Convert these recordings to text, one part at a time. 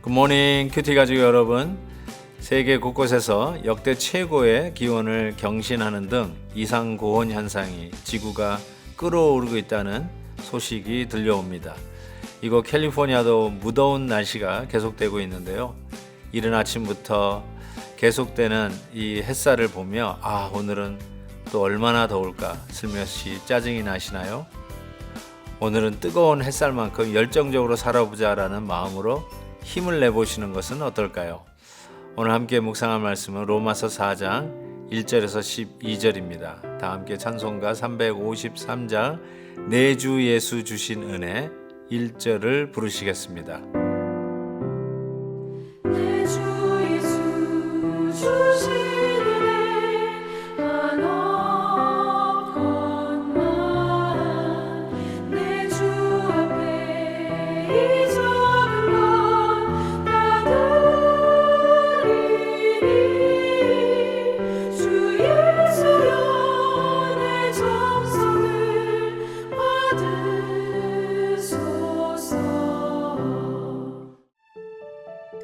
굿모닝 큐티 가족 여러분. 세계 곳곳에서 역대 최고의 기온을 경신하는 등 이상 고온 현상이 지구가 끓어오르고 있다는 소식이 들려옵니다. 이곳 캘리포니아도 무더운 날씨가 계속되고 있는데요. 이른 아침부터 계속되는 이 햇살을 보며 아 오늘은 또 얼마나 더울까 슬며시 짜증이 나시나요? 오늘은 뜨거운 햇살만큼 열정적으로 살아보자라는 마음으로 힘을 내보시는 것은 어떨까요? 오늘 함께 묵상할 말씀은 로마서 4장 1절에서 12절입니다. 다 함께 찬송가 353장 내주 예수 주신 은혜 1절을 부르시겠습니다.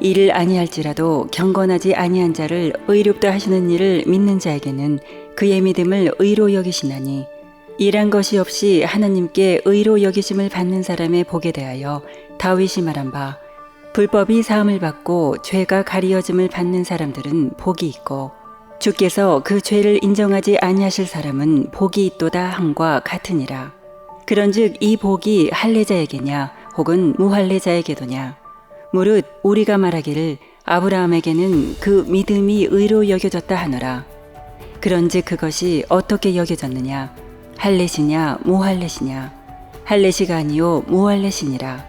일을 아니할지라도 경건하지 아니한 자를 의롭다 하시는 일을 믿는 자에게는 그의 믿음을 의로 여기시나니 일한 것이 없이 하나님께 의로 여기심을 받는 사람의 복에 대하여 다윗이 말한 바 불법이 사함을 받고 죄가 가리어짐을 받는 사람들은 복이 있고 주께서 그 죄를 인정하지 아니하실 사람은 복이 있도다 함과 같으니라. 그런즉 이 복이 할례자에게냐 혹은 무할례자에게도냐 무릇 우리가 말하기를 아브라함에게는 그 믿음이 의로 여겨졌다 하노라. 그런즉 그것이 어떻게 여겨졌느냐? 할례시냐 무할례시냐? 할례시가 아니요 무할례시니라.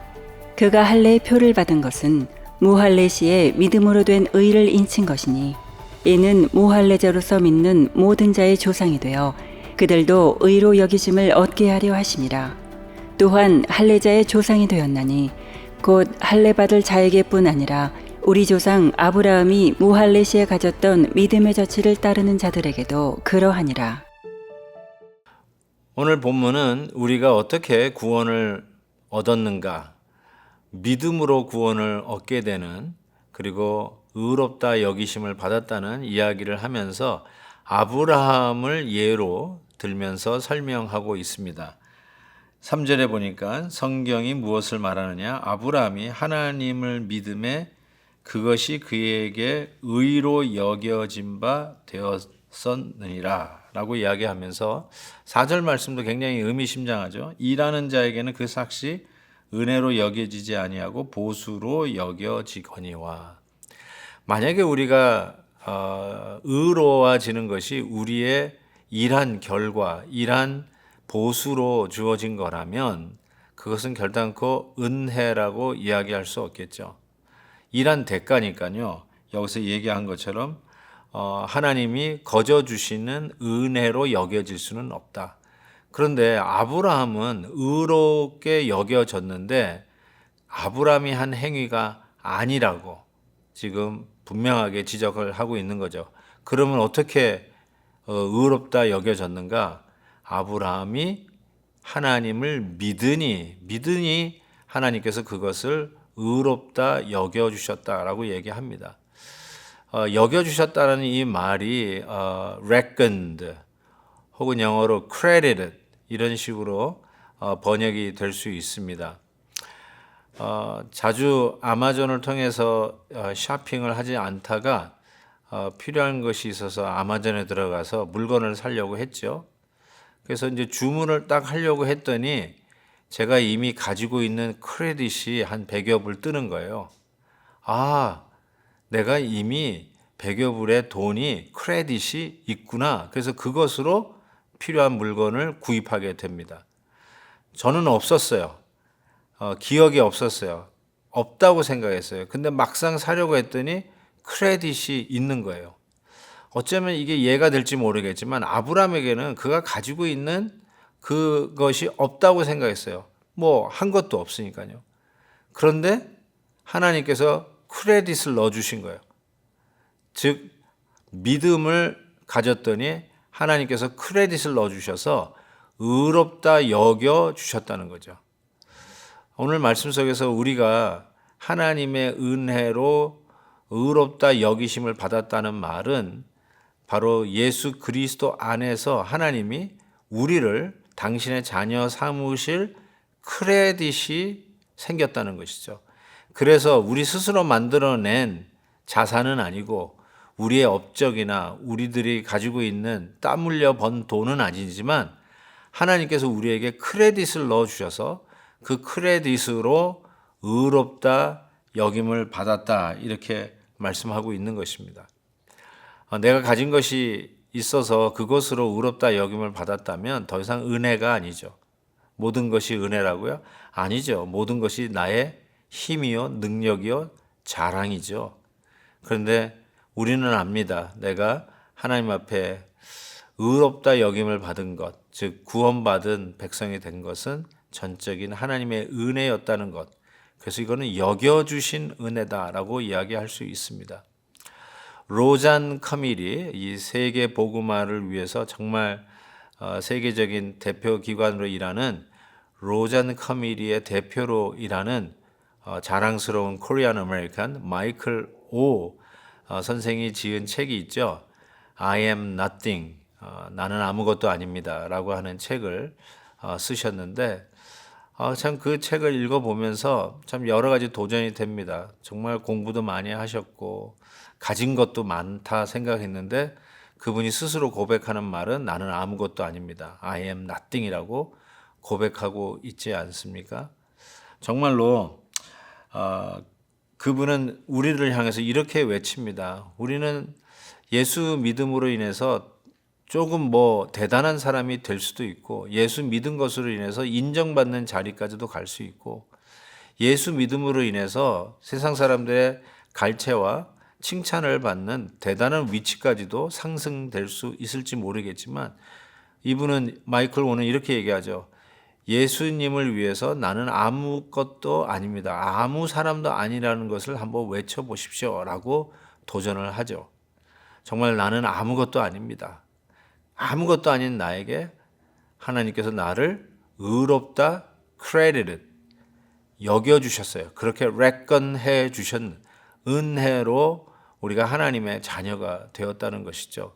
그가 할례의 표를 받은 것은 무할례시의 믿음으로 된 의를 인친 것이니 이는 무할례자로서 믿는 모든 자의 조상이 되어 그들도 의로 여기심을 얻게 하려 하심이라. 또한 할례자의 조상이 되었나니 곧 할례 받을 자에게뿐 아니라 우리 조상 아브라함이 무할례 시에 가졌던 믿음의 자취를 따르는 자들에게도 그러하니라. 오늘 본문은 우리가 어떻게 구원을 얻었는가, 믿음으로 구원을 얻게 되는 그리고 의롭다 여기심을 받았다는 이야기를 하면서 아브라함을 예로 들면서 설명하고 있습니다. 3절에 보니까 성경이 무엇을 말하느냐? 아브라함이 하나님을 믿음에 그것이 그에게 의로 여겨진 바 되었었느니라 라고 이야기하면서 4절 말씀도 굉장히 의미심장하죠. 일하는 자에게는 그 삭시 은혜로 여겨지지 아니하고 보수로 여겨지거니와 만약에 우리가 어, 의로워지는 것이 우리의 일한 결과, 일한 보수로 주어진 거라면 그것은 결단코 은혜라고 이야기할 수 없겠죠. 일한 대가니까요. 여기서 얘기한 것처럼 어, 하나님이 거저 주시는 은혜로 여겨질 수는 없다. 그런데 아브라함은 의롭게 여겨졌는데 아브라함이 한 행위가 아니라고 지금 분명하게 지적을 하고 있는 거죠. 그러면 어떻게 어, 의롭다 여겨졌는가? 아브라함이 하나님을 믿으니 믿으니 하나님께서 그것을 의롭다 여겨 주셨다라고 얘기합니다. 어, 여겨 주셨다는 이 말이 어, reckoned 혹은 영어로 credited 이런 식으로 어, 번역이 될 수 있습니다. 어, 자주 아마존을 통해서 어, 쇼핑을 하지 않다가 어, 필요한 것이 있어서 아마존에 들어가서 물건을 사려고 했죠. 그래서 이제 주문을 딱 하려고 했더니 제가 이미 가지고 있는 크레딧이 한 100여 불 뜨는 거예요. 아, 내가 이미 100여 불의 돈이 크레딧이 있구나. 그래서 그것으로 필요한 물건을 구입하게 됩니다. 저는 없었어요. 어, 기억이 없었어요. 없다고 생각했어요. 근데 막상 사려고 했더니 크레딧이 있는 거예요. 어쩌면 이게 이해가 될지 모르겠지만 아브라함에게는 그가 가지고 있는 그것이 없다고 생각했어요. 뭐 한 것도 없으니까요. 그런데 하나님께서 크레딧을 넣어 주신 거예요. 즉 믿음을 가졌더니 하나님께서 크레딧을 넣어 주셔서 의롭다 여겨 주셨다는 거죠. 오늘 말씀 속에서 우리가 하나님의 은혜로 의롭다 여기심을 받았다는 말은 바로 예수 그리스도 안에서 하나님이 우리를 당신의 자녀 삼으실 크레딧이 생겼다는 것이죠. 그래서 우리 스스로 만들어낸 자산은 아니고 우리의 업적이나 우리들이 가지고 있는 땀 흘려 번 돈은 아니지만 하나님께서 우리에게 크레딧을 넣어 주셔서 그 크레딧으로 의롭다 여김을 받았다 이렇게 말씀하고 있는 것입니다. 어, 내가 가진 것이 있어서 그것으로 의롭다 여김을 받았다면 더 이상 은혜가 아니죠. 모든 것이 은혜라고요? 아니죠. 모든 것이 나의 힘이요, 능력이요, 자랑이죠. 그런데 우리는 압니다. 내가 하나님 앞에 의롭다 여김을 받은 것, 즉 구원받은 백성이 된 것은 전적인 하나님의 은혜였다는 것. 그래서 이거는 여겨 주신 은혜다라고 이야기할 수 있습니다. 로잔 커밀이 이 세계 복음화를 위해서 정말 어, 세계적인 대표 기관으로 일하는 로잔 커밀리의 대표로 일하는 어, 자랑스러운 코리안 아메리칸 마이클 오 어, 선생이 지은 책이 있죠. I am nothing. 어, 나는 아무것도 아닙니다 라고 하는 책을 어, 쓰셨는데 아, 참 그 책을 읽어보면서 참 여러 가지 도전이 됩니다. 정말 공부도 많이 하셨고 가진 것도 많다 생각했는데 그분이 스스로 고백하는 말은 나는 아무것도 아닙니다. I am nothing이라고 고백하고 있지 않습니까? 정말로 어, 그분은 우리를 향해서 이렇게 외칩니다. 우리는 예수 믿음으로 인해서 조금 뭐 대단한 사람이 될 수도 있고 예수 믿은 것으로 인해서 인정받는 자리까지도 갈 수 있고 예수 믿음으로 인해서 세상 사람들의 갈채와 칭찬을 받는 대단한 위치까지도 상승될 수 있을지 모르겠지만 이분은 마이클 오는 이렇게 얘기하죠. 예수님을 위해서 나는 아무것도 아닙니다. 아무 사람도 아니라는 것을 한번 외쳐 보십시오. 라고 도전을 하죠. 정말 나는 아무것도 아닙니다. 아무것도 아닌 나에게 하나님께서 나를 의롭다 credited 여겨 주셨어요. 그렇게 reckon해 주셨는 은혜로 우리가 하나님의 자녀가 되었다는 것이죠.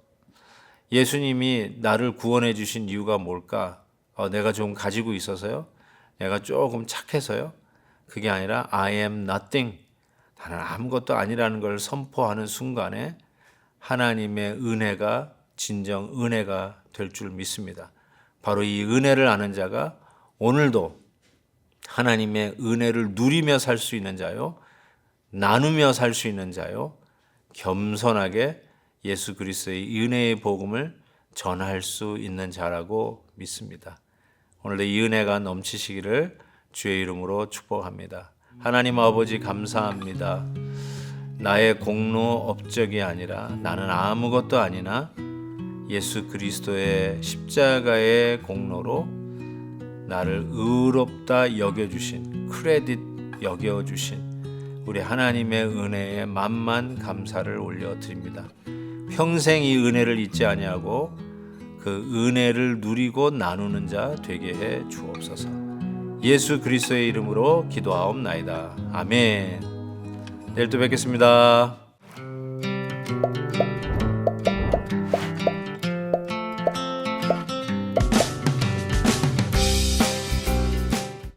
예수님이 나를 구원해 주신 이유가 뭘까? 어, 내가 좀 가지고 있어서요? 내가 조금 착해서요? 그게 아니라 I am nothing. 나는 아무것도 아니라는 걸 선포하는 순간에 하나님의 은혜가 진정 은혜가 될 줄 믿습니다. 바로 이 은혜를 아는 자가 오늘도 하나님의 은혜를 누리며 살 수 있는 자요. 나누며 살 수 있는 자요. 겸손하게 예수 그리스도의 은혜의 복음을 전할 수 있는 자라고 믿습니다. 오늘도 이 은혜가 넘치시기를 주의 이름으로 축복합니다. 하나님 아버지 감사합니다. 나의 공로 업적이 아니라 나는 아무것도 아니나 예수 그리스도의 십자가의 공로로 나를 의롭다 여겨주신 크레딧 여겨주신 우리 하나님의 은혜에 만만 감사를 올려드립니다. 평생 이 은혜를 잊지 아니하고 그 은혜를 누리고 나누는 자 되게 해 주옵소서. 예수 그리스도의 이름으로 기도하옵나이다. 아멘. 내일 또 뵙겠습니다.